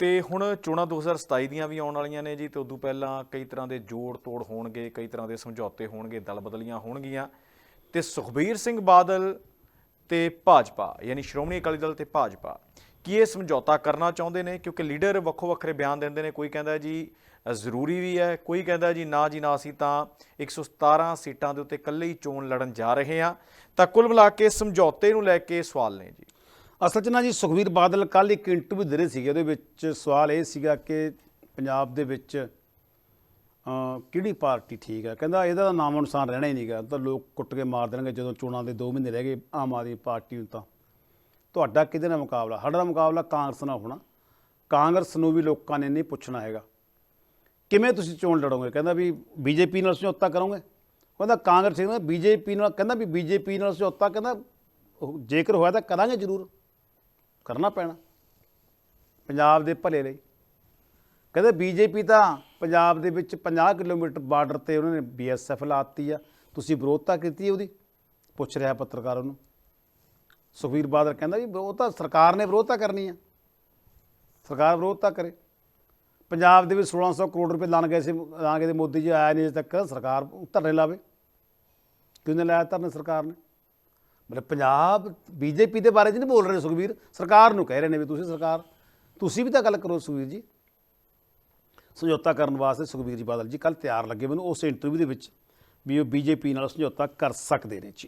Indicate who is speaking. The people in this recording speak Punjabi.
Speaker 1: ਤੇ ਹੁਣ ਚੋਣਾਂ 2027 ਦੀਆਂ ਵੀ ਆਉਣ ਵਾਲੀਆਂ ਨੇ ਜੀ, ਤੇ ਉਦੋਂ ਪਹਿਲਾਂ ਕਈ ਤਰ੍ਹਾਂ ਦੇ ਜੋੜ ਤੋੜ ਹੋਣਗੇ, ਕਈ ਤਰ੍ਹਾਂ ਦੇ ਸਮਝੌਤੇ ਹੋਣਗੇ ਦਲ ਬਦਲੀਆਂ ਹੋਣਗੀਆਂ। ਤੇ ਸੁਖਬੀਰ ਸਿੰਘ ਬਾਦਲ ਤੇ ਭਾਜਪਾ, ਯਾਨੀ ਸ਼੍ਰੋਮਣੀ ਅਕਾਲੀ ਦਲ ਤੇ ਭਾਜਪਾ, ਕੀ ਇਹ ਸਮਝੌਤਾ ਕਰਨਾ ਚਾਹੁੰਦੇ ਨੇ? ਕਿਉਂਕਿ ਲੀਡਰ ਵੱਖੋ ਵੱਖਰੇ ਬਿਆਨ ਦਿੰਦੇ ਨੇ, ਕੋਈ ਕਹਿੰਦਾ ਜੀ ਜ਼ਰੂਰੀ ਵੀ ਹੈ, ਕੋਈ ਕਹਿੰਦਾ ਜੀ, ਨਾ ਜੀ, ਨਾ ਅਸੀਂ ਤਾਂ 117 ਸੀਟਾਂ ਦੇ ਉੱਤੇ ਇਕੱਲੇ ਹੀ ਚੋਣ ਲੜਨ ਜਾ ਰਹੇ ਹਾਂ। ਤਾਂ ਕੁੱਲ ਮਿਲਾ ਕੇ ਸਮਝੌਤੇ ਨੂੰ ਲੈ ਕੇ ਸਵਾਲ ਨੇ ਜੀ।
Speaker 2: ਅਸਲ 'ਚ ਨਾ ਜੀ ਸੁਖਵੀਰ ਬਾਦਲ ਕੱਲ ਇੱਕ ਇੰਟਰਵਿਊ ਦੇ ਰਹੇ ਸੀਗੇ ਉਹਦੇ ਵਿੱਚ ਸਵਾਲ ਇਹ ਸੀਗਾ ਕਿ ਪੰਜਾਬ ਦੇ ਵਿੱਚ ਅਹ, ਕਿਹੜੀ ਪਾਰਟੀ ਠੀਕ ਹੈ? ਕਹਿੰਦਾ ਇਹਦਾ ਤਾਂ ਨਾਮ ਅਨੁਸਾਰ ਰਹਿਣਾ ਹੀ ਨਹੀਂਗਾ ਤਾਂ ਲੋਕ ਕੁੱਟ ਕੇ ਮਾਰ ਦੇਣਗੇ ਜਦੋਂ ਚੋਣਾਂ ਦੇ 2 ਮਹੀਨੇ ਰਹਿ ਗਏ ਆਮ ਆਦਮੀ ਪਾਰਟੀ ਨੂੰ ਤਾਂ। ਤੁਹਾਡਾ ਕਿਹਦੇ ਨਾਲ ਮੁਕਾਬਲਾ? ਸਾਡਾ ਮੁਕਾਬਲਾ ਕਾਂਗਰਸ ਨਾਲ ਹੋਣਾ। ਕਾਂਗਰਸ ਨੂੰ ਵੀ ਲੋਕਾਂ ਨੇ ਨਹੀਂ ਪੁੱਛਣਾ ਹੈਗਾ। ਕਿਵੇਂ ਤੁਸੀਂ ਚੋਣ ਲੜੋਗੇ? ਕਹਿੰਦਾ ਵੀ ਬੀਜੇਪੀ ਨਾਲ ਸਮਝੌਤਾ ਕਰੋਗੇ। ਕਹਿੰਦਾ ਕਾਂਗਰਸ ਕਹਿੰਦਾ ਬੀਜੇਪੀ ਨਾਲ ਕਹਿੰਦਾ ਵੀ ਬੀਜੇਪੀ ਨਾਲ ਸਮਝੌਤਾ ਕਹਿੰਦਾ ਉਹ ਜੇਕਰ ਹੋਇਆ ਤਾਂ ਕਰਾਂਗੇ ਜ਼ਰੂਰ। ਕਰਨਾ ਪੈਣਾ। ਪੰਜਾਬ ਦੇ ਭਲੇ ਲਈ। ਕਹਿੰਦੇ ਬੀਜੇਪੀ ਤਾਂ ਪੰਜਾਬ ਦੇ ਵਿੱਚ 50 ਕਿਲੋਮੀਟਰ ਬਾਰਡਰ ਤੇ ਉਹਨਾਂ ਨੇ ਬੀਐਸਐਫ ਲਾਤੀ ਆ। ਤੁਸੀਂ ਵਿਰੋਧਤਾ ਕੀਤੀ ਉਹਦੀ। ਪੁੱਛ ਰਿਹਾ ਪੱਤਰਕਾਰ ਉਹਨੂੰ। ਸੁਖਵੀਰ ਬਾਦਲ ਕਹਿੰਦਾ ਜੀ ਉਹ ਤਾਂ ਸਰਕਾਰ ਨੇ ਵਿਰੋਧਤਾ ਕਰਨੀ ਆ। ਸਰਕਾਰ ਵਿਰੋਧਤਾ ਕਰੇ। ਪੰਜਾਬ ਦੇ ਵਿੱਚ 1600 ਕਰੋੜ ਰੁਪਏ ਲਾਣ ਗਏ ਸੀ, ਲਾਣ ਗਏ ਮੋਦੀ ਜੀ ਆਇਆ ਨਹੀਂ ਅਜੇ ਤੱਕ। ਸਰਕਾਰ ਧਰਨੇ ਲਾਵੇ। ਕਿਉਂ ਨਹੀਂ ਲਾਇਆ ਧਰਨੇ ਸਰਕਾਰ ਨੇ? ਮਤਲਬ ਪੰਜਾਬ, ਬੀਜੇਪੀ ਦੇ ਬਾਰੇ 'ਚ ਨਹੀਂ ਬੋਲ ਰਹੇ ਸੁਖਬੀਰ। ਸਰਕਾਰ ਨੂੰ ਕਹਿ ਰਹੇ ਨੇ ਵੀ ਤੁਸੀਂ ਸਰਕਾਰ। ਤੁਸੀਂ ਵੀ ਤਾਂ ਗੱਲ ਕਰੋ ਸੁਖਬੀਰ ਜੀ। ਸਮਝੌਤਾ ਕਰਨ ਵਾਸਤੇ ਸੁਖਬੀਰ ਜੀ ਬਾਦਲ ਜੀ ਕੱਲ ਤਿਆਰ ਲੱਗੇ ਮੈਨੂੰ ਉਸ ਇੰਟਰਵਿਊ ਦੇ ਵਿੱਚ ਵੀ ਉਹ ਬੀਜੇਪੀ ਨਾਲ ਸਮਝੌਤਾ ਕਰ ਸਕਦੇ ਨੇ ਜੀ।